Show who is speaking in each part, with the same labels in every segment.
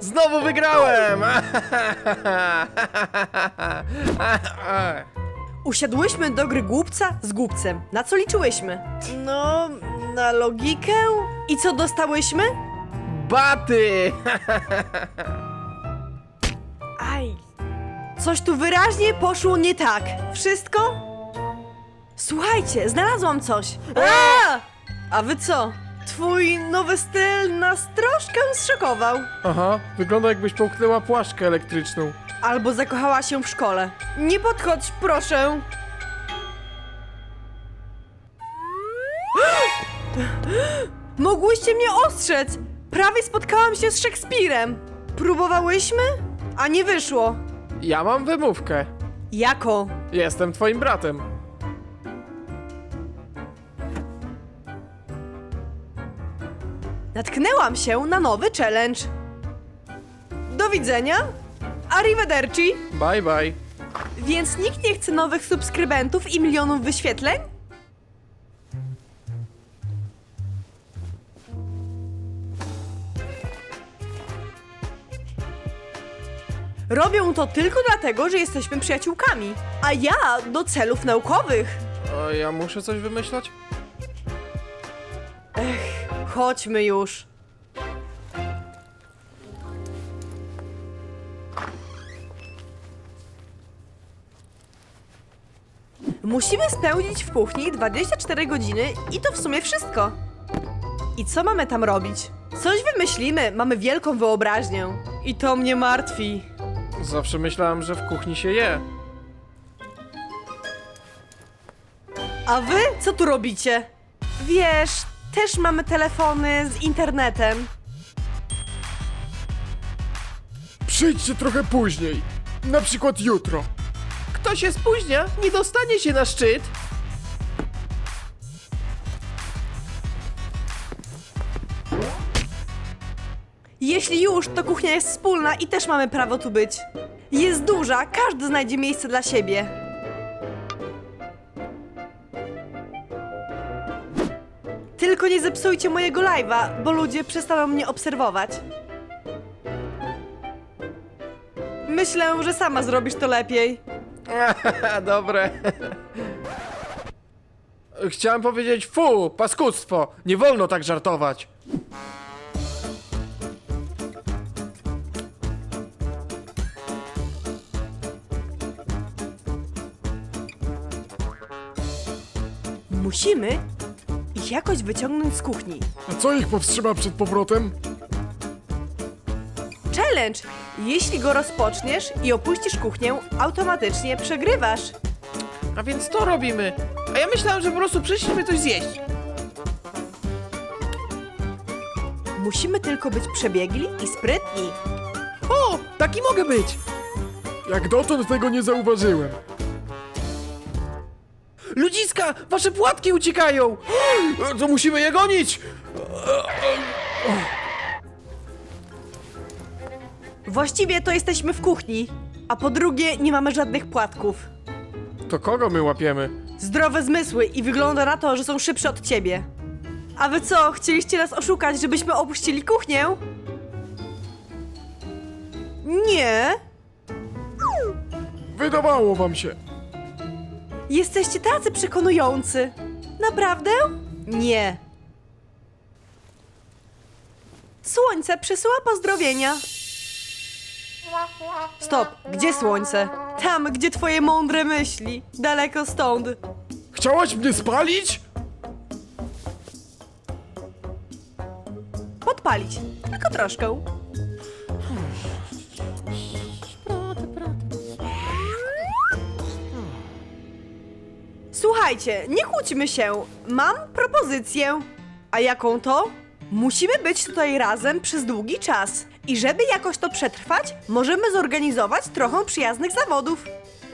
Speaker 1: Znowu wygrałem!
Speaker 2: Usiadłyśmy do gry głupca z głupcem. Na co liczyłyśmy? No, na logikę. I co dostałyśmy?
Speaker 1: Baty!
Speaker 2: Aj. Coś tu wyraźnie poszło nie tak. Wszystko? Słuchajcie, znalazłam coś. A! A wy co? Twój nowy styl nas troszkę zszokował.
Speaker 1: Aha, wygląda jakbyś połknęła płaszczkę elektryczną.
Speaker 2: Albo zakochała się w szkole. Nie podchodź, proszę. Mogłyście mnie ostrzec! Prawie spotkałam się z Szekspirem. Próbowałyśmy? A nie wyszło.
Speaker 1: Ja mam wymówkę.
Speaker 2: Jako?
Speaker 1: Jestem twoim bratem.
Speaker 2: Natknęłam się na nowy challenge. Do widzenia. Arrivederci.
Speaker 1: Bye bye.
Speaker 2: Więc nikt nie chce nowych subskrybentów i milionów wyświetleń? Robią to tylko dlatego, że jesteśmy przyjaciółkami, a ja do celów naukowych.
Speaker 1: A ja muszę coś wymyślać?
Speaker 2: Chodźmy już. Musimy spełnić w kuchni 24 godziny i to w sumie wszystko. I co mamy tam robić? Coś wymyślimy, mamy wielką wyobraźnię. I to mnie martwi.
Speaker 1: Zawsze myślałem, że w kuchni się je.
Speaker 2: A wy co tu robicie? Wiesz, też mamy telefony z internetem.
Speaker 3: Przyjdźcie trochę później. Na przykład jutro.
Speaker 1: Kto się spóźnia, nie dostanie się na szczyt.
Speaker 2: Jeśli już, to kuchnia jest wspólna i też mamy prawo tu być. Jest duża, każdy znajdzie miejsce dla siebie. Tylko nie zepsujcie mojego live'a, bo ludzie przestaną mnie obserwować. Myślę, że sama zrobisz to lepiej.
Speaker 1: Dobre. Chciałem powiedzieć fu, paskudztwo. Nie wolno tak żartować.
Speaker 2: Musimy ich jakoś wyciągnąć z kuchni.
Speaker 3: A co ich powstrzyma przed powrotem?
Speaker 2: Challenge! Jeśli go rozpoczniesz i opuścisz kuchnię, automatycznie przegrywasz.
Speaker 1: A więc to robimy. A ja myślałem, że po prostu przyszliśmy coś zjeść.
Speaker 2: Musimy tylko być przebiegli i sprytni.
Speaker 1: O, taki mogę być.
Speaker 3: Jak dotąd tego nie zauważyłem.
Speaker 1: Ludziska, wasze płatki uciekają. To musimy je gonić.
Speaker 2: Właściwie to jesteśmy w kuchni, a po drugie nie mamy żadnych płatków.
Speaker 1: To kogo my łapiemy?
Speaker 2: Zdrowe zmysły i wygląda na to, że są szybsze od ciebie. A wy co, chcieliście nas oszukać, żebyśmy opuścili kuchnię? Nie.
Speaker 3: Wydawało wam się.
Speaker 2: Jesteście tacy przekonujący. Naprawdę? Nie. Słońce przesyła pozdrowienia. Stop, gdzie słońce? Tam, gdzie twoje mądre myśli. Daleko stąd.
Speaker 3: Chciałaś mnie spalić?
Speaker 2: Podpalić. Tylko troszkę. Słuchajcie, nie kłóćmy się. Mam propozycję. A jaką to? Musimy być tutaj razem przez długi czas. I żeby jakoś to przetrwać, możemy zorganizować trochę przyjaznych zawodów.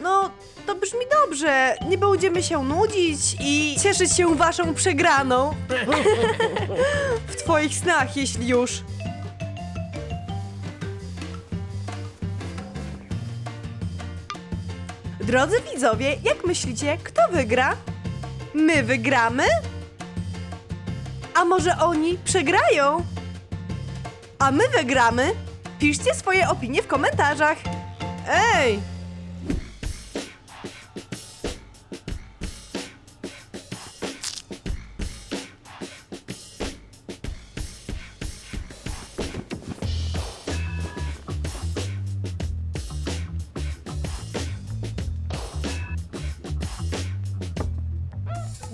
Speaker 2: No, to brzmi dobrze. Nie będziemy się nudzić i cieszyć się waszą przegraną. W twoich snach, jeśli już. Drodzy widzowie, jak myślicie, kto wygra? My wygramy? A może oni przegrają? A my wygramy? Piszcie swoje opinie w komentarzach. Ej!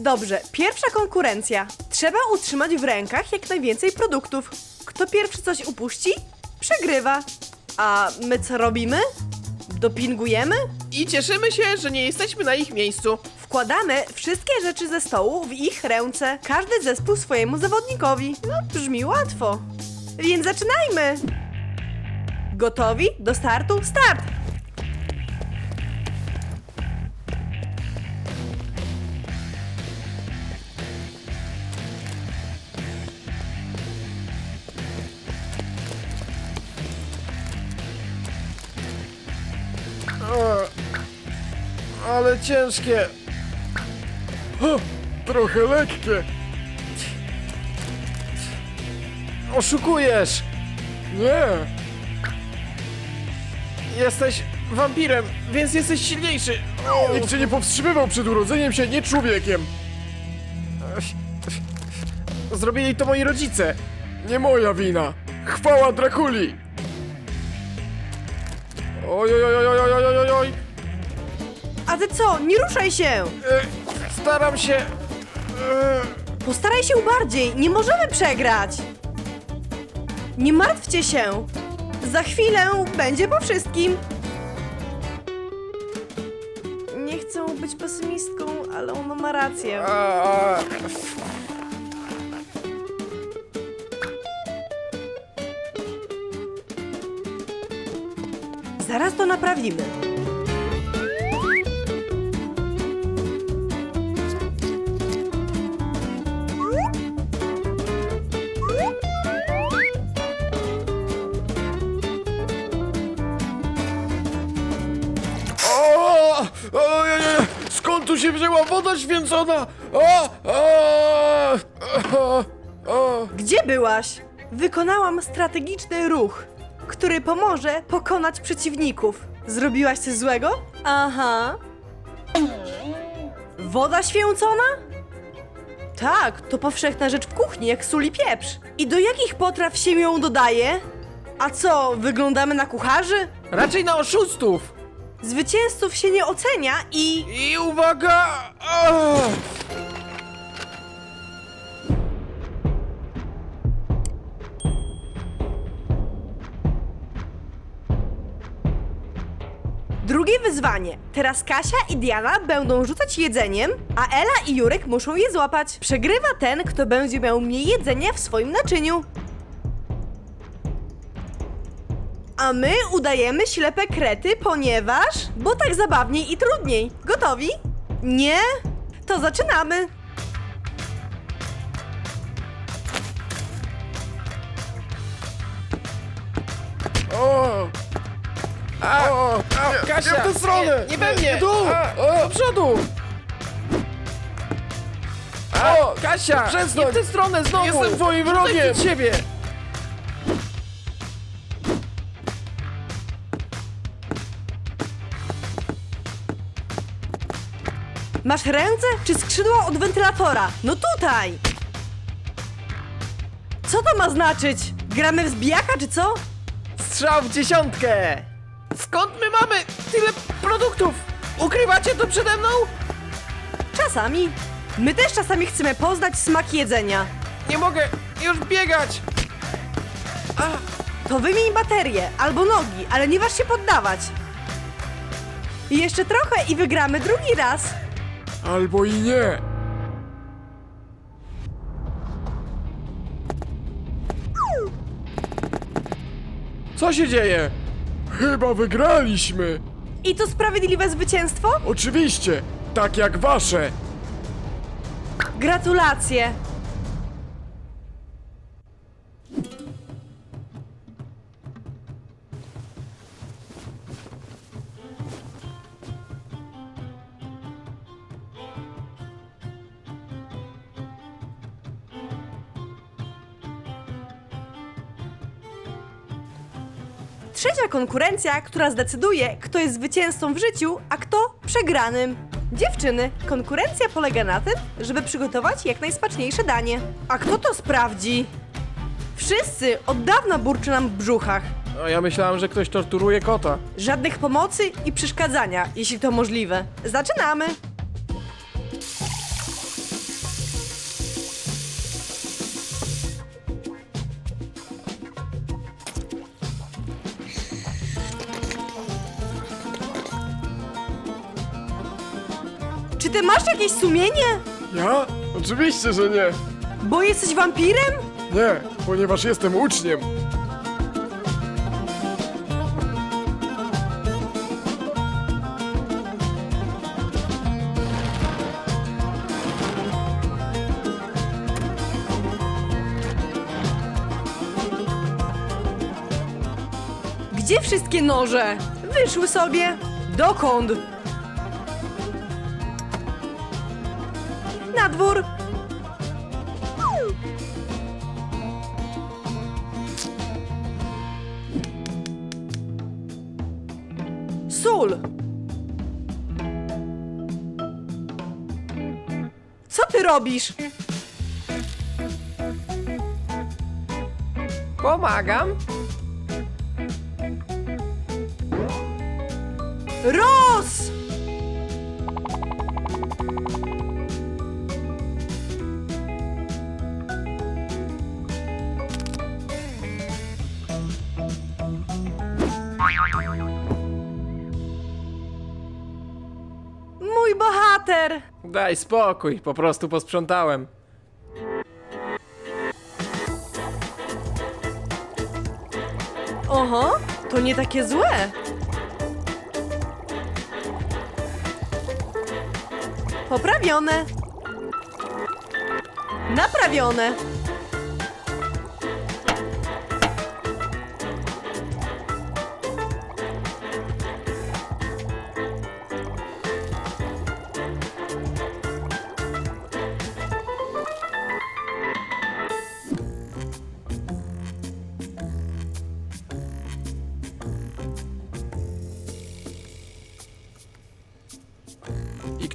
Speaker 2: Dobrze, pierwsza konkurencja. Trzeba utrzymać w rękach jak najwięcej produktów. Kto pierwszy coś upuści, przegrywa. A my co robimy? Dopingujemy?
Speaker 1: I cieszymy się, że nie jesteśmy na ich miejscu.
Speaker 2: Wkładamy wszystkie rzeczy ze stołu w ich ręce. Każdy zespół swojemu zawodnikowi. No, brzmi łatwo. Więc zaczynajmy! Gotowi? Do startu? Start!
Speaker 1: Ale ciężkie.
Speaker 3: Ha, trochę lekkie.
Speaker 1: Oszukujesz.
Speaker 3: Nie,
Speaker 1: Jesteś wampirem, więc jesteś silniejszy. O,
Speaker 3: nikt cię nie powstrzymywał przed urodzeniem się nie człowiekiem.
Speaker 1: Zrobili to moi rodzice.
Speaker 3: Nie moja wina. Chwała Drakuli.
Speaker 1: Oj, oj, oj, oj, oj, oj, oj, oj.
Speaker 2: Ty co? Nie ruszaj się!
Speaker 1: E, Staram się. E,
Speaker 2: Postaraj się bardziej, nie możemy przegrać! Nie martwcie się! Za chwilę będzie po wszystkim! Nie chcę być pesymistką, ale ona ma rację.
Speaker 1: a.
Speaker 2: Zaraz to naprawimy.
Speaker 1: Tu się wzięła woda święcona? O, o, o, o.
Speaker 2: Gdzie byłaś? Wykonałam strategiczny ruch, który pomoże pokonać przeciwników. Zrobiłaś coś złego? Aha. Woda święcona? Tak, to powszechna rzecz w kuchni, jak sól i pieprz. I do jakich potraw się ją dodaje? A co, wyglądamy na kucharzy?
Speaker 1: Raczej na oszustów.
Speaker 2: Zwycięzców się nie ocenia i...
Speaker 1: I uwaga! O.
Speaker 2: Drugie wyzwanie. Teraz Kasia i Diana będą rzucać jedzeniem, a Ela i Jurek muszą je złapać. Przegrywa ten, kto będzie miał mniej jedzenia w swoim naczyniu. A my udajemy ślepe krety, ponieważ... Bo tak zabawniej i trudniej. Gotowi? Nie? To zaczynamy.
Speaker 3: O,
Speaker 1: A,
Speaker 3: o,
Speaker 1: a,
Speaker 3: nie,
Speaker 1: Kasia,
Speaker 3: nie w tę stronę.
Speaker 1: Nie, nie we mnie!
Speaker 3: Tu,
Speaker 1: A,
Speaker 3: o.
Speaker 1: do przodu! A,
Speaker 3: O,
Speaker 1: Kasia!
Speaker 3: przestań.
Speaker 1: Nie w tę stronę znowu!
Speaker 3: Jestem twoim wrogiem.
Speaker 1: Ciebie!
Speaker 2: Masz ręce czy skrzydła od wentylatora? No tutaj! Co to ma znaczyć? Gramy w zbijaka czy co?
Speaker 1: Strzał w dziesiątkę! Skąd my mamy tyle produktów? Ukrywacie to przede mną?
Speaker 2: Czasami. My też czasami chcemy poznać smak jedzenia.
Speaker 1: Nie mogę już biegać!
Speaker 2: To wymień baterię albo nogi, ale nie waż się poddawać. I Jeszcze trochę i wygramy drugi raz.
Speaker 3: Albo i nie.
Speaker 1: Co się dzieje?
Speaker 3: Chyba wygraliśmy.
Speaker 2: I to sprawiedliwe zwycięstwo?
Speaker 3: Oczywiście, tak jak wasze.
Speaker 2: Gratulacje. Trzecia konkurencja, która zdecyduje, kto jest zwycięzcą w życiu, a kto przegranym. Dziewczyny, konkurencja polega na tym, żeby przygotować jak najsmaczniejsze danie. A kto to sprawdzi? Wszyscy od dawna burczy nam w brzuchach.
Speaker 1: A ja myślałem, że ktoś torturuje kota.
Speaker 2: Żadnych pomocy i przeszkadzania, jeśli to możliwe. Zaczynamy! Masz jakieś sumienie?
Speaker 3: Ja? Oczywiście, że nie.
Speaker 2: Bo jesteś wampirem?
Speaker 3: Nie, ponieważ jestem uczniem.
Speaker 2: Gdzie wszystkie noże? Wyszły sobie. Dokąd? Na dwór. Sól. Co ty robisz?
Speaker 1: Pomagam.
Speaker 2: Ros!
Speaker 1: Daj spokój, po prostu posprzątałem.
Speaker 2: Oho, to nie takie złe. Poprawione. Naprawione.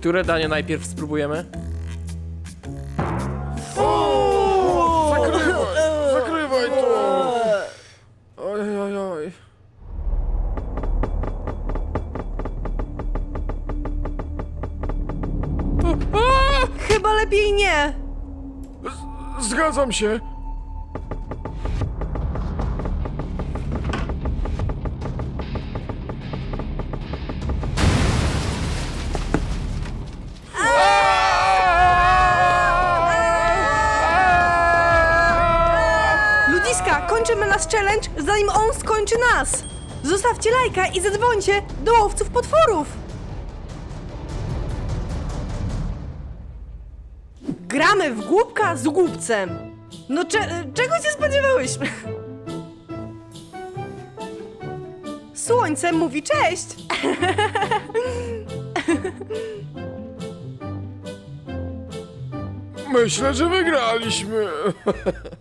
Speaker 1: Które danie najpierw spróbujemy?
Speaker 3: Zakrywaj, zakrywaj to.
Speaker 1: Oj, oj, oj.
Speaker 2: Chyba lepiej nie.
Speaker 3: Zgadzam się.
Speaker 2: Challenge, zanim on skończy nas. Zostawcie lajka i zadzwońcie do łowców potworów. Gramy w głupka z głupcem. No cze czego się spodziewałyśmy? Słońce mówi cześć.
Speaker 3: Myślę, że wygraliśmy.